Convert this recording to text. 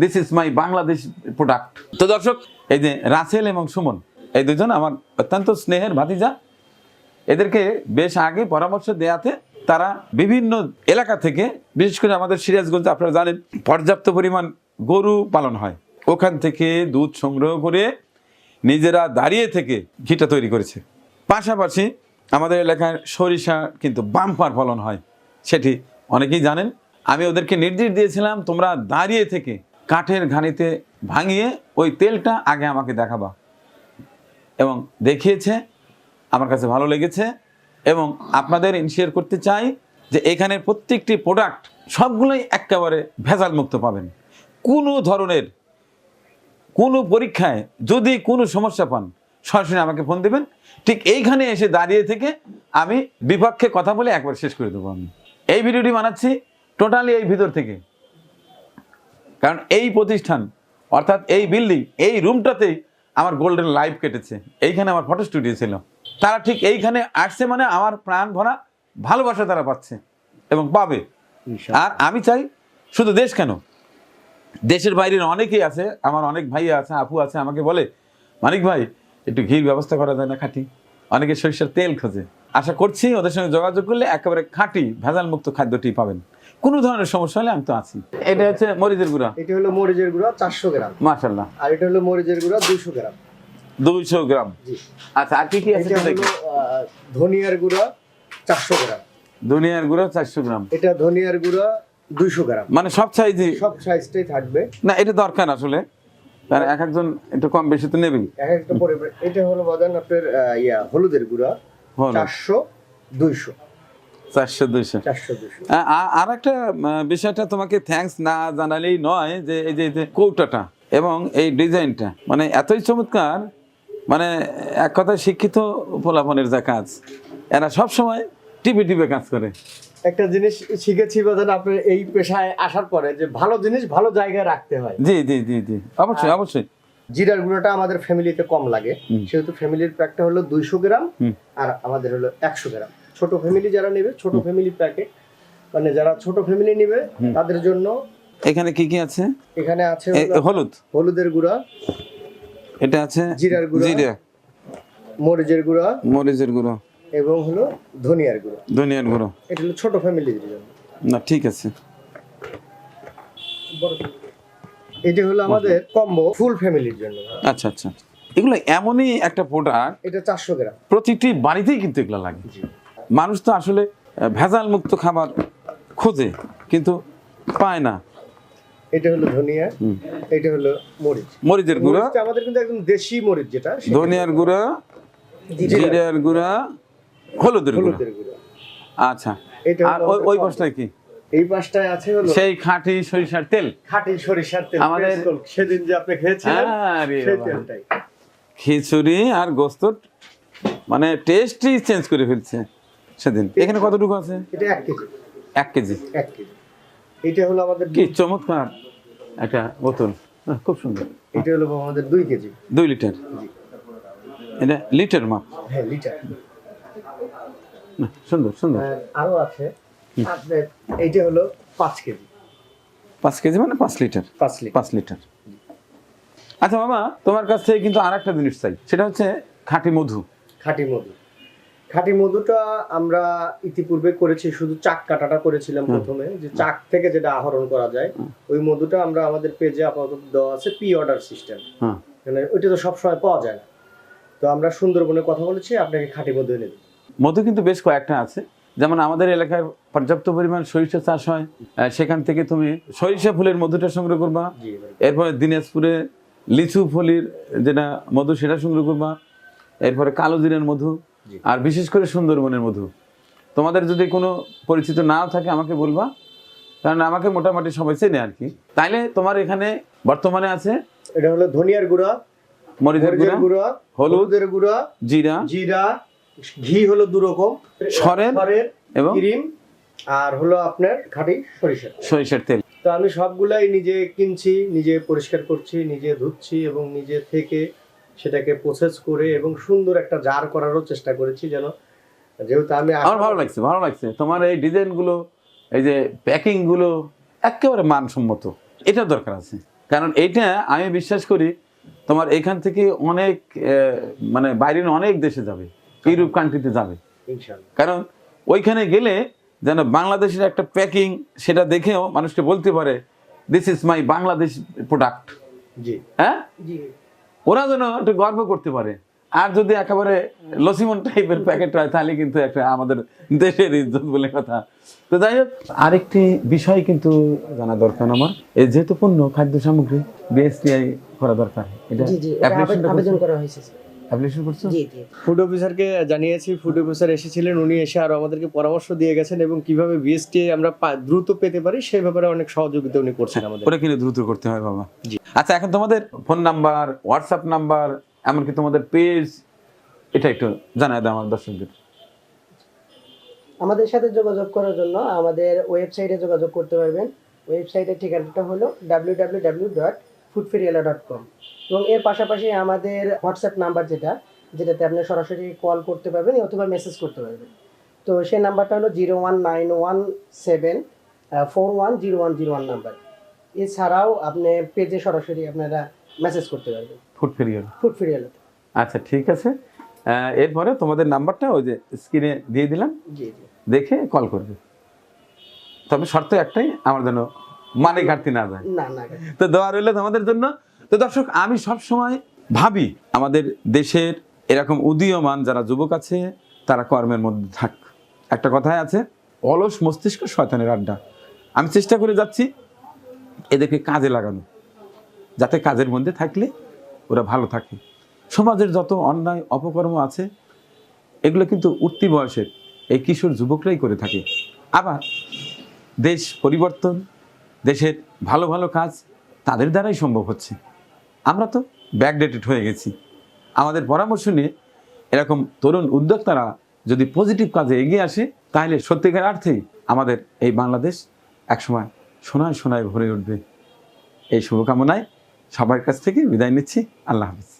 This is my Bangladesh product তো দর্শক এই যে রাসেল এবং সুমন এই দুজন আমার অত্যন্ত স্নেহের ভাতিজা। এদেরকে বেশ আগে পরামর্শ দেয়াতে তারা বিভিন্ন এলাকা থেকে বিশেষ করে আমাদের সিরাজগঞ্জ আপনারা জানেন পর্যাপ্ত পরিমাণ গরু পালন হয়। ওখান থেকে দুধ সংগ্রহ করে নিজেরা দাঁড়িয়ে থেকে ঘিটা তৈরি করেছে। পাশাপাশি আমাদের এলাকায় সরিষা কিন্তু বাম্পার ফলন হয়। সেটি অনেকেই জানেন। আমি ওদেরকে নির্দেশ দিয়েছিলাম তোমরা দাঁড়িয়ে থেকে কাঠের ঘানিতে ভাঙিয়ে ওই তেলটা আগে আমাকে দেখাবা। এবং দেখিয়েছে, আমার কাছে ভালো লেগেছে এবং আপনাদের ইনশিয়ার করতে চাই যে এখানের প্রত্যেকটি প্রোডাক্ট সবগুলোই একেবারে ভেজাল মুক্ত পাবেন। কোনো ধরনের কোনো পরীক্ষায় যদি কোনো সমস্যা পান, সরাসরি আমাকে ফোন দেবেন। ঠিক এইখানে এসে দাঁড়িয়ে থেকে আমি বিপক্ষে কথা বলে একবার শেষ করে দেবো আমি। এই ভিডিওটি বানাচ্ছি টোটালি এই ভিতর থেকে। কারণ এই প্রতিষ্ঠান অর্থাৎ এই বিল্ডিং এই রুমটাতেই আমার গোল্ডেন লাইফ কেটেছে। এইখানে আমার ফটো স্টুডিও ছিল। তারা ঠিক এইখানে আসছে মানে আমার প্রাণ ভরা ভালোবাসা তারা পাচ্ছে এবং পাবে। আর আমি চাই শুধু দেশ কেন? দেশের বাইরের অনেকেই আছে আমার অনেক ভাই আছে আপু আছে আমাকে বলে মানিক ভাই একটু ঘির ব্যবস্থা করা যায় না খাঁটি? অনেকে সরিষার তেল খোঁজে। আশা করছি ওদের সঙ্গে যোগাযোগ করলে একেবারে খাঁটি ভেজাল মুক্ত খাদ্যটি পাবেন। কোনো ধরনের সমস্যা হলে আমি তো আছি। এটা হচ্ছে মরিচের গুঁড়া। এটা হলো মরিচের গুঁড়া চারশো গ্রাম। মাশাল্লাহ আর এটা হলো মরিচের গুঁড়া দুইশো গ্রাম। দুইশো গ্রাম। আচ্ছা আর কি কি আছে ধনিয়ার গুঁড়া চারশো গ্রাম। ধনিয়ার গুঁড়া চারশো গ্রাম। এটা ধনিয়ার গুঁড়া দুইশো গ্রাম। মানে সব সাইজে? সব সাইজটাই থাকবে। না এটা দরকার আসলে। কারণ এক একজন একটু কম বেশি তো নেবেই। এক একটা পরিবার এটা হলো বাদান আপনার ইয়া হলুদের গুঁড়া চারশো দুইশো। চারশো দুইশো। আর একটা বিষয়টা তোমাকে থ্যাঙ্কস না জানালেই নয় যে এই যে কৌটাটা এবং এই ডিজাইনটা। মানে এতই চমৎকার মানে এক কথায় শিক্ষিত পোলাপনের যা কাজ এরা সব সময় টিপে টিপে কাজ করে। একটা জিনিস শিখেছি বাদান আপনার এই পেশায় আসার পরে যে ভালো জিনিস ভালো জায়গায় রাখতে হয়। জি জি জি জি। অবশ্যই অবশ্যই। জিরার গুঁড়োটা আমাদের ফ্যামিলিতে কম লাগে। সেহেতু ফ্যামিলির প্যাকটা হলো দুইশো গ্রাম আর আমাদের হলো একশো গ্রাম। ছোট ফ্যামিলি যারা নেবে ছোট ফ্যামিলি প্যাকেট মানে যারা ছোট ফ্যামিলি নেবে তাদের জন্য এখানে কি কি আছে? এখানে আছে হলুদ। হলুদের গুঁড়া এটা আছে জিরার গুঁড়া। জিরা। মরিচের গুঁড়া মরিচের গুঁড়ো। এবং হলো ধনিয়ার গুঁড়া। ধনিয়ার গুঁড়ো। এটা হলো ছোট ফ্যামিলির জন্য। না ঠিক আছে। এটা হলো আমাদের কম্বো ফুল ফ্যামিলির জন্য। আচ্ছা আচ্ছা এগুলো এমনই একটা প্রোডাক্ট এটা চারশো গ্রাম। প্রতিটি বাড়িতেই কিন্তু এগুলো লাগে। জি। মানুষ তো আসলে ভেজাল মুক্ত খাবার খোঁজে কিন্তু পায় না। এটা হলো ধনিয়া এটা হলো মরিচ। মরিচের গুঁড়া। আমাদের কিন্তু একদম দেশি মরিচ যেটা ধনিয়ার গুঁড়া জিরার গুঁড়া হলুদের গুঁড়া। আচ্ছা। এটা আর ওই ওই পাশটায় কি? এই পাশটায় আছে হলো সেই খাঁটি সরিষার তেল। খাঁটি সরিষার তেল আমাদের- আমাদের সেদিন যে আপনি খেয়েছিলেন সেই তেলটাই। খিচুড়ি আর গোস্ত মানে টেস্টই চেঞ্জ করে ফেলছে। সেদিন। এখানে কতটুকু আছে? এটা এক কেজি। এক কেজি? এক কেজি। এটা হলো আমাদের কি চমৎকার একটা বোতল। খুব সুন্দর। এটা হলো আমাদের দুই কেজি। দুই লিটার? এটা লিটার মাপ? হ্যাঁ লিটার। না, সুন্দর সুন্দর। আর আরও আছে। এইটা হলো পাঁচ কেজি। পাঁচ কেজি মানে পাঁচ লিটার? পাঁচ লিটার। পাঁচ লিটার। আচ্ছা বাবা তোমার কাছ থেকে কিন্তু আর একটা জিনিস চাই। সেটা হচ্ছে খাঁটি মধু। খাঁটি মধু। খাঁটি মধুটা আমরা ইতিপূর্বে করেছি শুধু চাক কাটাটা করেছিলাম প্রথমে যে চাক থেকে যেটা আহরণ করা যায় ওই মধুটা আমরা আমাদের পেজে আপাতত দেওয়া আছে পি অর্ডার সিস্টেম। মানে ওইটা তো সবসময় পাওয়া যায় না। তো আমরা সুন্দরবনে কথা বলেছি আপনাকে খাঁটি মধু এনে মধু কিন্তু বেশ কয়েকটা আছে। যেমন আমাদের এলাকায় পর্যাপ্ত পরিমাণ সরিষা চাষ হয় সেখান থেকে তুমি সরিষা ফুলের মধুটা সংগ্রহ করবা। এরপরে দিনাজপুরে লিচু ফলির যেটা মধু সেটা সংগ্রহ করবা। এরপরে কালো জিরের মধু। আর বিশেষ করে সুন্দরবনের মধু। তোমাদের যদি কোনো পরিচিত নাও থাকে আমাকে বলবা। কারণ আমাকে মোটামুটি সবাই চেনে আর কি। তাইলে তোমার এখানে বর্তমানে আছে? এটা হলো ধনিয়ার গুঁড়া মরিচের গুঁড়া গুঁড়া হলুদ, হলুদের গুঁড়া জিরা জিরা ঘি হলো দু রকম সরের এবং ক্রিম আর হলো আপনার খাঁটি সরিষা সরিষার তেল। তো আমি সবগুলাই নিজে কিনছি নিজে পরিষ্কার করছি নিজে ধুচ্ছি এবং নিজে থেকে সেটাকে প্রসেস করে এবং সুন্দর একটা জার করারও চেষ্টা করেছি যেন যেহেতু আমি আমার ভালো লাগছে ভালো লাগছে। তোমার এই ডিজাইনগুলো এই যে প্যাকিংগুলো একেবারে মানসম্মত। এটা দরকার আছে। কারণ এইটা আমি বিশ্বাস করি তোমার এখান থেকে অনেক আহ, মানে বাইরের অনেক দেশে যাবে ইউরোপ কান্ট্রিতে যাবে। কারণ ওইখানে গেলে যেন বাংলাদেশের একটা প্যাকিং সেটা দেখেও মানুষকে বলতে পারে this is my Bangladesh product জি। হ্যাঁ? জি। ওরা যেন একটু গর্ব করতে পারে। আর যদি একেবারে লসিমন টাইপের প্যাকেট হয় তাহলে কিন্তু একটা আমাদের দেশের ইজ্জত বলে কথা। তো যাই হোক আরেকটি বিষয় কিন্তু জানা দরকার আমার। এই যেহেতু পণ্য খাদ্য সামগ্রী বিএসটিআই করা দরকার। এটা আবেদন করা হয়েছে। অ্যাপ্লিকেশন করছ জি জি। ফুড অফিসারকে জানিয়েছি ফুড অফিসার এসেছিলেন উনি এসে আরও আমাদেরকে পরামর্শ দিয়ে গেছেন এবং কীভাবে বিএসটি আমরা দ্রুত পেতে পারি সেই ব্যাপারে অনেক সহযোগিতা উনি করছেন আমাদের। ওটা কিনে দ্রুত করতে হয় বাবা। জি। আচ্ছা এখন তোমাদের ফোন নাম্বার হোয়াটসঅ্যাপ নাম্বার এমনকি তোমাদের পেজ এটা একটু জানাই দাও আমার দর্শকদের। আমাদের সাথে যোগাযোগ করার জন্য আমাদের ওয়েবসাইটে যোগাযোগ করতে পারবেন। ওয়েবসাইটের ঠিকানাটা হলো W W W dot ফুডফেরিয়ালা dot com এবং এর পাশাপাশি আমাদের হোয়াটসঅ্যাপ নাম্বার যেটা যেটাতে আপনি সরাসরি কল করতে পারবেন অথবা মেসেজ করতে পারবেন। তো সেই নাম্বারটা হলো zero one nine one seven four one zero one zero one number. এছাড়াও আপনি পেজে সরাসরি আপনারা মেসেজ করতে পারবেন। ফুড ফেরিয়ার ফুড ফেরিয়ালাতে আচ্ছা ঠিক আছে। এরপরে তোমাদের নাম্বারটা ওই যে স্ক্রিনে দিয়ে দিলাম। দেখে কল করবে। তবে শর্ত একটাই আমার যেন মানে ঘাটতি না যায়। না না তো দোয়া রইল তোমাদের জন্য। তো দর্শক আমি সব সময় ভাবি আমাদের দেশের এরকম উদীয়মান যারা যুবক আছে তারা কর্মের মধ্যে থাক। একটা কথাই আছে অলস মস্তিষ্ক শয়তানের আড্ডা। আমি চেষ্টা করে যাচ্ছি এদেরকে কাজে লাগানো যাতে কাজের মধ্যে থাকলে ওরা ভালো থাকে। সমাজের যত অন্যায় অপকর্ম আছে এগুলো কিন্তু উঠতি বয়সের এই কিশোর যুবকরাই করে থাকে। আবার দেশ পরিবর্তন দেশের ভালো ভালো কাজ তাদের দ্বারাই সম্ভব হচ্ছে। আমরা তো ব্যাকডেটেড হয়ে গেছি। আমাদের পরামর্শ নিয়ে এরকম তরুণ উদ্যোক্তারা যদি পজিটিভ কাজে এগিয়ে আসে, তাহলে সত্যিকার অর্থেই আমাদের এই বাংলাদেশ একসময় সোনায় সোনায় ভরে উঠবে। এই শুভকামনায় সবার কাছ থেকে বিদায় নিচ্ছি। আল্লাহ হাফিজ।